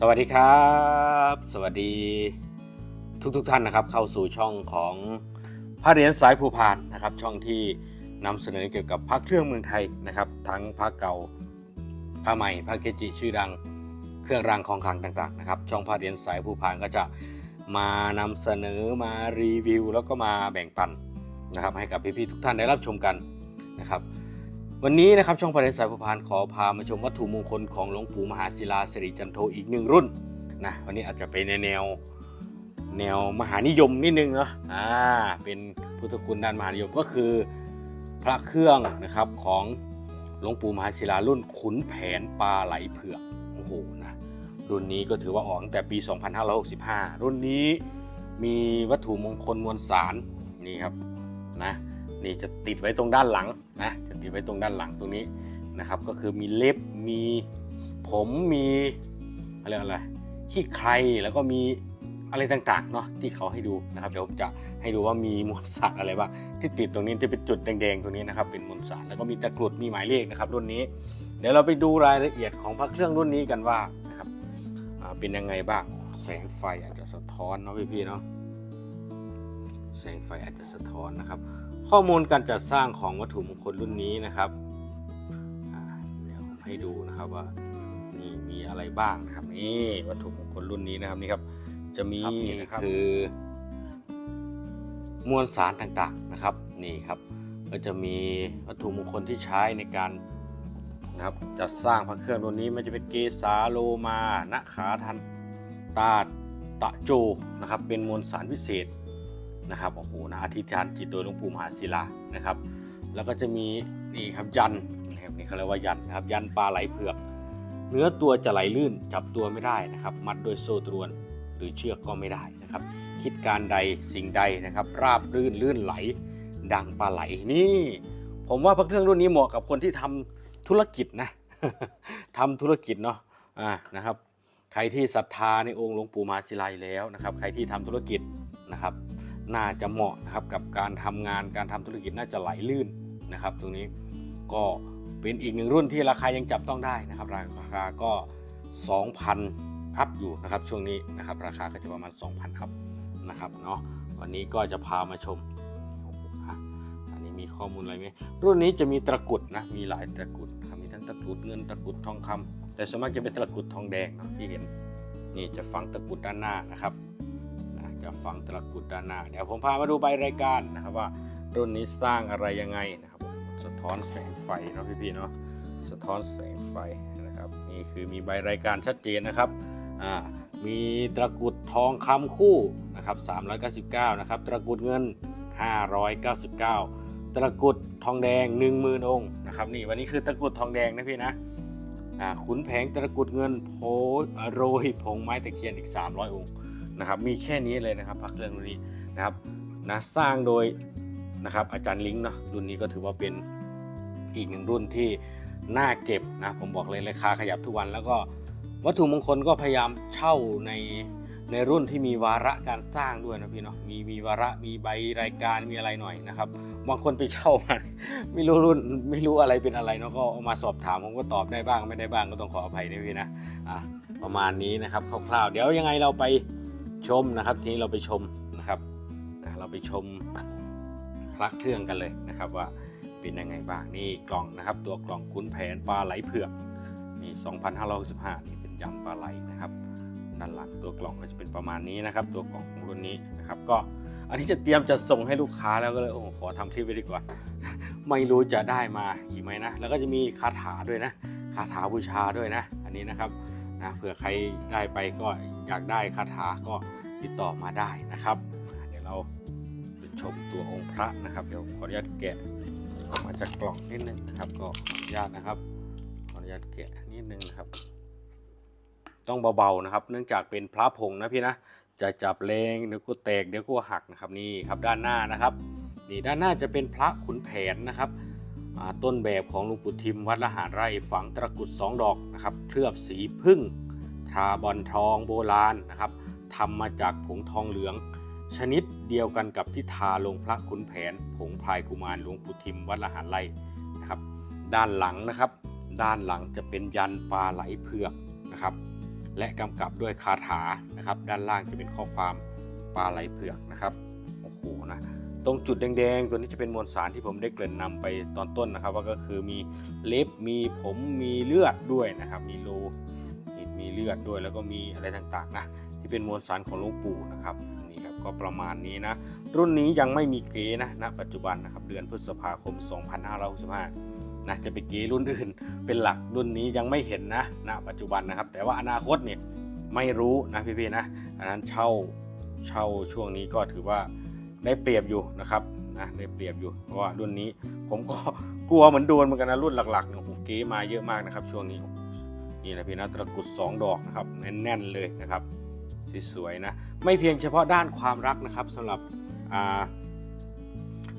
สวัสดีครับ สวัสดีทุกทุกๆท่านนะครับ เข้าสู่ช่องของพระเหรียญสายภูพานนะครับ ช่องที่นำเสนอเกี่ยวกับพระเครื่องเมืองไทยนะครับ ทั้งพระเก่าพระใหม่พระเกจิชื่อดังเครื่องรางของขลังต่างๆนะครับช่องพระเหรียญสายภูพานก็จะมานำเสนอมารีวิว แล้วก็มาแบ่งปันนะครับ ให้กับพี่ๆทุกท่านได้รับชมกันนะครับ วันนี้นะครับช่องประเด็นสายผู้พานขอพามาชมวัตถุมงคลของหลวงปู่มหาศิลาสิริจันโทอีกหนึ่งรุ่นนะวันนี้อาจจะเป็นในแนวแนวมหานิยมนิดนึงเนาะอ่าเป็นพุทธคุณด้านมหานิยมก็คือพระเครื่องนะครับของหลวงปู่มหาศิลารุ่นขุนแผนปลาไหลเผือกโอ้โหนะรุ่นนี้ก็ถือว่าออกตั้งแต่ปี 2565 รุ่นนี้มีวัตถุมงคลมวลสารนี่ครับนะ นี่จะติดไว้ตรงด้านหลังนะจะติดไว้ตรงด้านหลังตรงนี้นะครับ ก็คือมีเล็บมีผมมีอะไรยกอะไรขี้ใครแล้วก็มีอะไรต่างๆเนาะที่เขาให้ดูนะครับเดี๋ยวผมจะให้ดูว่ามีมวลสารอะไรบ้างที่ติดตรงนี้ที่เป็นจุดแดงๆตรงนี้นะครับเป็นมวลสารแล้วก็มีตะกรุดมีหมายเลขนะครับรุ่นนี้ เดี๋ยวเราไปดูรายละเอียดของพระเครื่องรุ่นนี้กันว่านะครับเป็นยังไงบ้างแสงไฟอาจจะสะท้อนเนาะพี่ๆเนาะแสงไฟอาจจะสะท้อนนะครับ ข้อมูลการจัดสร้างของวัตถุมงคลรุ่นนี้นะครับอ่าเดี๋ยวผมให้ดูนะครับว่านี่มีอะไรบ้างนะครับนี่วัตถุมงคลรุ่นนี้นะครับนี่ครับ จะมีครับนี่นะครับคือมวลสารต่างๆนะครับนี่ครับก็จะมีวัตถุมงคลที่ใช้ในการนะครับจัดสร้างพระเครื่องรุ่นนี้มันจะเป็นเกสาโลมานะขาทันตาตะโจนะครับเป็นมวลสารพิเศษ นะครับโอ้โหนะอธิษฐานจิตโดยหลวงปู่มหาศิลานะครับ แล้วก็จะมีนี่ครับยันนะครับนี่เขาเรียกว่ายันนะครับยันปลาไหลเผือก เนื้อตัวจะไหลลื่นจับตัวไม่ได้นะครับ มัดด้วยโซ่ตรวนหรือเชือกก็ไม่ได้นะครับ คิดการใดสิ่งใดนะครับ ราบรื่นลื่นไหล ดังปลาไหลนี่ ผมว่าพระเครื่องรุ่นนี้เหมาะกับคนที่ทำธุรกิจนะทำธุรกิจเนาะอ่านะครับ ใครที่ศรัทธาในองค์หลวงปู่มหาศิลาอยู่แล้วนะครับ ใครที่ทำธุรกิจนะครับ น่าจะเหมาะนะครับกับการทำงานการทำธุรกิจน่าจะไหลลื่นนะครับ ตรงนี้ก็เป็นอีกหนึ่งรุ่นที่ราคายังจับต้องได้นะครับ ราคาก็ 2,000 อัพอยู่นะครับช่วงนี้นะครับ ราคาก็จะประมาณ 2,000 อัพนะครับเนาะวันนี้ก็จะพามาชมอันนี้มีข้อมูลอะไรไหมรุ่นนี้จะมีตะกรุดนะมีหลายตะกรุดครับมีทั้งตะกรุดเงินตะกรุดทองคำแต่ส่วนมากจะเป็นตะกรุดทองแดงเนาะที่เห็นนี่จะฝังตะกรุดด้านหน้านะครับ นะจะฝังตะกรุดด้านหน้าเดี๋ยวผมพามาดูใบรายการนะครับว่ารุ่นนี้สร้างอะไรยังไงนะครับ สะท้อนแสงไฟเนาะพี่ๆเนาะสะท้อนแสงไฟนะครับนี่คือมีใบรายการชัดเจนนะครับอ่ามีตะกรุดทองคำคู่นะครับ399นะครับตะกรุดเงิน 599ตะกรุดทองแดง 10,000 องค์นะครับนี่วันนี้คือตะกรุดทองแดงนะพี่นะอ่าขุนแผงตะกรุดเงินโพโรยผงไม้ตะเคียนอีก 300 องค์ นะครับมีแค่นี้เลยนะครับพระเรื่องรุ่นนี้นะครับนะสร้างโดยนะครับอาจารย์ลิงก์เนาะรุ่นนี้ก็ถือว่าเป็นอีกหนึ่งรุ่นที่น่าเก็บนะผมบอกเลยราคาขยับทุกวัน แล้วก็วัตถุมงคลก็พยายามเช่าในในรุ่นที่มีวาระการสร้างด้วยนะพี่เนาะมีมีวาระมีใบรายการมีอะไรหน่อยนะครับบางคนไปเช่ามาไม่รู้รุ่นไม่รู้อะไรเป็นอะไรเนาะก็เอามาสอบถามผมก็ตอบได้บ้างไม่ได้บ้างก็ต้องขออภัยนะพี่นะอะประมาณนี้นะครับคร่าวๆเดี๋ยวยังไงเราไป ชมนะครับ ทีนี้เราไปชมนะครับนะเราไปชมพระเครื่องกันเลยนะครับว่าเป็นยังไงบ้างนี่กล่องนะครับ ตัวกล่องคุ้นแผนปลาไหลเผือกนี่2,565นี่เป็นยำปลาไหลนะครับด้านหลังตัวกล่องก็จะเป็นประมาณนี้นะครับ ตัวกล่องของรุ่นนี้นะครับก็อันนี้จะเตรียมจะส่งให้ลูกค้าแล้วก็เลยโอ้โหขอทำคลิปไว้ดีกว่า ไม่รู้จะได้มาอีกไหมนะแล้วก็จะมีคาถาด้วยนะคาถาบูชาด้วยนะ อันนี้นะครับนะเผื่อใครได้ไปก็ อยากได้คาถาก็ติดต่อมาได้นะครับ เดี๋ยวเราไปชมตัวองค์พระนะครับ เดี๋ยวขออนุญาตแกะออกมาจากกล่องนิดนึงนะครับ ก็ขออนุญาตนะครับ ขออนุญาตแกะนิดนึงครับ ต้องเบาๆนะครับ เนื่องจากเป็นพระผงนะพี่นะจะจับแรงเดี๋ยวก็แตกเดี๋ยวก็หักนะครับนี่ครับด้านหน้านะครับนี่ด้านหน้าจะเป็นพระขุนแผนนะครับต้นแบบของหลวงปู่ทิมวัดละหารไร่ฝังตะกุดสองดอกนะครับเคลือบสีพึ่งาบอลทองโบราณนะครับทำมาจากผงทองเหลือง ชนิดเดียวกันกับที่ทาลงพระขุนแผน ผงพลายกุมารหลวงปู่ทิมวัดละหารไร่นะครับด้านหลังนะครับ ด้านหลังจะเป็นยันปลาไหลเผือกนะครับ และกำกับด้วยคาถานะครับ ด้านล่างจะเป็นข้อความปลาไหลเผือกนะครับโอ้โหนะตรงจุดแดงๆ ตัวนี้จะเป็นมวลสารที่ผมได้เกริ่นนำไปตอนต้นนะครับ ว่าก็คือมีเล็บมีผมมีเลือดด้วยนะครับ มีโล มีเลือดด้วยแล้วก็มีอะไรต่างๆนะที่เป็นมวลสารของหลวงปู่นะครับนี่ครับก็ประมาณนี้นะ รุ่นนี้ยังไม่มีเก๋นะณปัจจุบันนะครับเดือนพฤษภาคม 2565นะจะไปเก๋รุ่นอื่น เป็นหลักรุ่นนี้ยังไม่เห็นนะณปัจจุบันนะครับ แต่ว่าอนาคตเนี่ยไม่รู้นะพี่ๆนะอันนั้นเช่าเช่าช่วงนี้ก็ถือว่าได้เปรียบอยู่นะครับนะได้เปรียบอยู่เพราะว่ารุ่นนี้ผมก็กลัวเหมือนโดนเหมือนกันนะรุ่นหลักๆเนี่ยโอ้โหเก๋มาเยอะมากนะครับ ช่วงนี้ นี่นะพี่นะตะกรุดสองดอกนะครับแน่นๆเลยนะครับสวยๆนะไม่เพียงเฉพาะด้านความรักนะครับสำหรับ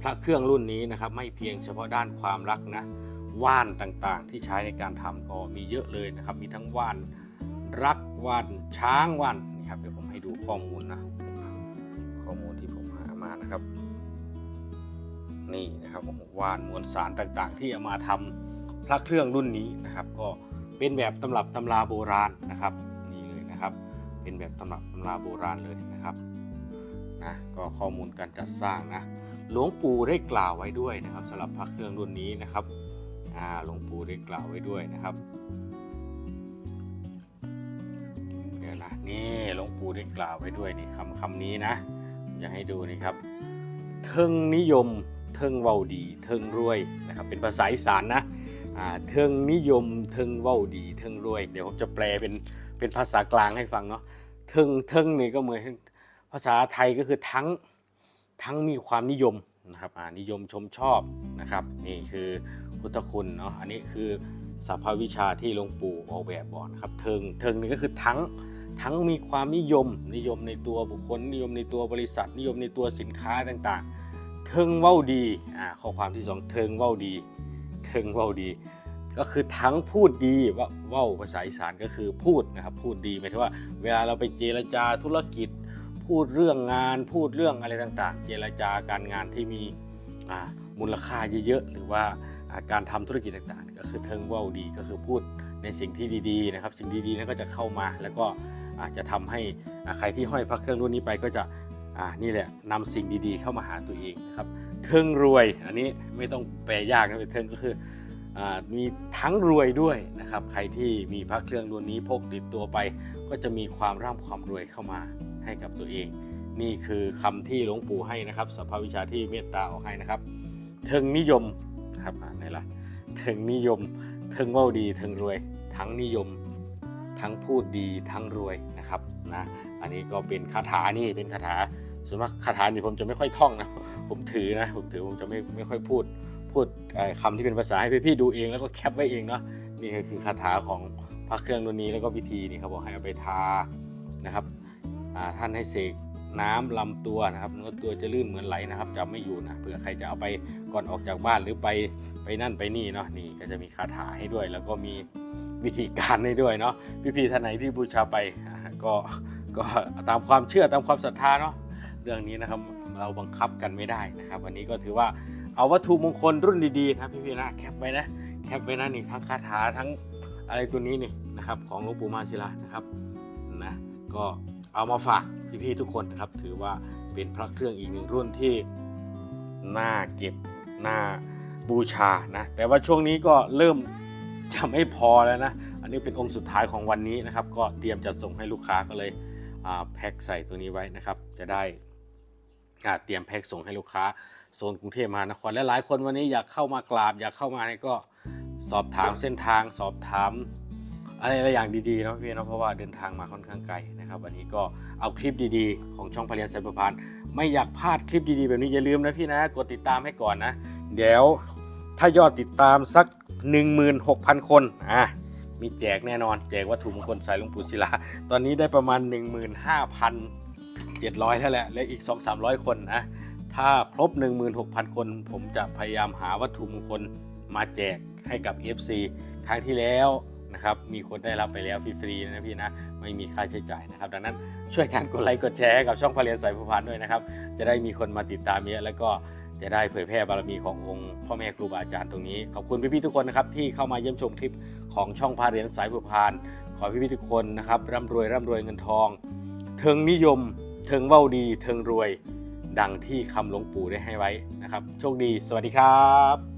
พระเครื่องรุ่นนี้นะครับ ไม่เพียงเฉพาะด้านความรักนะว่านต่างๆ ที่ใช้ในการทำก็มีเยอะเลยนะครับ มีทั้งว่านรักว่านช้างว่านนี่ครับเดี๋ยวผมให้ดูข้อมูลนะข้อมูลที่ผมหามานะครับ นี่นะครับว่านมวลสารต่างๆ ที่เอามาทำพระเครื่องรุ่นนี้นะครับ ก็ เป็นแบบตำรับตำราโบราณนะครับนี่เลยนะครับ เป็นแบบตำรับตำราโบราณเลยนะครับนะก็ข้อมูลการจัดสร้างนะหลวงปู่ได้กล่าวไว้ด้วยนะครับสำหรับพระเครื่องรุ่นนี้นะครับอ่าหลวงปู่ได้กล่าวไว้ด้วยนะครับเดี๋ยวนะนี่หลวงปู่ได้กล่าวไว้ด้วยนี่คำคำนี้นะอยากให้ดูนี่ครับเทิงนิยมเทิงเวาดีเทิงรวยนะครับเป็นภาษาอีสานนะ เทิงนิยมเทิงเว้าดีเทิงรวย เดี๋ยวผมจะแปลเป็นเป็นภาษากลางให้ฟังเนาะเทิงเทิงนี่ก็เหมือนภาษาไทยก็คือทั้งทั้งมีความนิยมนะครับอ่านิยมชมชอบนะครับนี่คือพุทธคุณเนาะอันนี้คือสัพพวิชาที่หลวงปู่ออกแบบบอกนะครับเทิงเทิงนี่ก็คือทั้งทั้งมีความนิยมนิยมในตัวบุคคลนิยมในตัวบริษัท นิยมในตัวสินค้าต่างๆ เทิงเว้าดีอ่าข้อความที่สองเทิงเว้าดี ทิงเว้าดี ก็คือทั้งพูดดีว่าเว้าภาษาอีสานก็คือพูดนะครับพูดดีหมายถึงว่า เวลาเราไปเจรจาธุรกิจ พูดเรื่องงาน พูดเรื่องอะไรต่างๆ เจรจาการงานที่มีมูลค่าเยอะๆหรือว่าการทำธุรกิจต่างๆ ก็คือเทิงเว้าดีก็คือพูดในสิ่งที่ดีๆนะครับ สิ่งดีๆนั้นก็จะเข้ามาแล้วก็อาจจะทำให้ใครที่ห้อยพระเครื่องรุ่นนี้ไปก็จะนี่แหละนำสิ่งดีๆ เข้ามาหาตัวเองนะครับ เทิงรวย อันนี้ไม่ต้องแปลยากนะเทิงก็คืออมีทั้งรวยด้วยนะครับ ใครที่มีพระเครื่องรุ่นนี้พกติดตัวไป ก็จะมีความร่ำความรวยเข้ามาให้กับตัวเอง นี่คือคำที่หลวงปู่ให้นะครับสภาวิชาที่เมตตาออกให้นะครับ เทิงนิยมนะครับอ่านไหนล่ะเทิงนิยมเทิงเว่าดีเทิงรวย ทั้งนิยม ทั้งพูดดีทั้งรวยนะครับนะอันนี้ก็เป็นคาถานี่เป็นคาถา ส่วนมากคาถานี่ผมจะไม่ค่อยท่องนะผมถือนะผมถือผมจะไม่ไม่ค่อยพูดพูดคำที่เป็นภาษาให้พี่ๆดูเองแล้วก็แคปไว้เองเนาะนี่คือคาถาของพระเครื่องรุ่นนี้แล้วก็วิธีนี่เขาบอกให้เอาไปทานะครับท่านให้เสกน้ำลำตัวนะครับเนื้อตัวจะลื่นเหมือนไหลนะครับจะไม่อยู่นะเผื่อใครจะเอาไปก่อนออกจากบ้านหรือไปไปนั่นไปนี่เนาะนี่ก็จะมีคาถาให้ด้วย แล้วก็มีวิธีการให้ด้วยเนาะพี่ๆท่านไหนที่บูชาไปก็ก็ตามความเชื่อตามความศรัทธาเนาะ เรื่องนี้นะครับเราบังคับกันไม่ได้นะครับ วันนี้ก็ถือว่าเอาวัตถุมงคลรุ่นดีๆนะครับพี่ๆนะแคปไว้นะแคปไว้นะนี่ทั้งคาถาทั้งอะไรตัวนี้นี่นะครับ ของหลวงปู่มาศิลานะครับนะก็เอามาฝากพี่ๆทุกคนนะครับ ถือว่าเป็นพระเครื่องอีกหนึ่งรุ่นที่น่าเก็บน่าบูชานะแต่ว่าช่วงนี้ก็เริ่มจะไม่พอแล้วนะ อันนี้เป็นองค์สุดท้ายของวันนี้นะครับ ก็เตรียมจะส่งให้ลูกค้าก็เลยแพ็คใส่ตัวนี้ไว้นะครับ จะได้ เตรียมแพ็กส่งให้ลูกค้าโซนกรุงเทพมหานครและหลายคนวันนี้อยากเข้ามากราบ อยากเข้ามาเนี่ก็สอบถามเส้นทางสอบถามอะไรหลายอย่างดีๆนะพี่นะเพราะว่าเดินทางมาค่อนข้างไกลนะครับ วันนี้ก็เอาคลิปดีๆ ของช่องพเรียนสซเบอร์พันไม่อยากพลาดคลิปดีๆ แบบนี้อย่าลืมนะพี่นะกดติดตามให้ก่อนนะ เดี๋ยวถ้ายอดติดตามสัก 16,000 คนอะมีแจกแน่นอน แจกวัตถุมงคลใส่หลวงปู่ศิลา ตอนนี้ได้ประมาณ 15,000 700นั่นแหละและอีก 2-300 คนนะถ้าครบ 16,000 คน ผมจะพยายามหาวัตถุมงคลมาแจกให้กับ FC ครั้งที่แล้วนะครับมีคนได้รับไปแล้วฟรีๆนะพี่นะไม่มีค่าใช้จ่ายนะครับ ดังนั้นช่วยกันกดไลค์กดแชร์กับช่องพาะเรียนสายผู้พันด้วยนะครับ จะได้มีคนมาติดตามเยอะแล้วก็จะได้เผยแพร่บารมีขององค์พ่อแม่ครูบาอาจารย์ตรงนี้ ขอบคุณพี่ๆทุกคนนะครับที่เข้ามาเยี่ยมชมคลิปของช่องพาเรียนสายผู้พาน ขอพี่ๆทุกคนนะครับร่ำรวยร่ำรวยเงินทองเทิงนิยม เทิงเว้าดีเทิงรวย ดังที่คำหลวงปู่ได้ให้ไว้นะครับ โชคดี สวัสดีครับ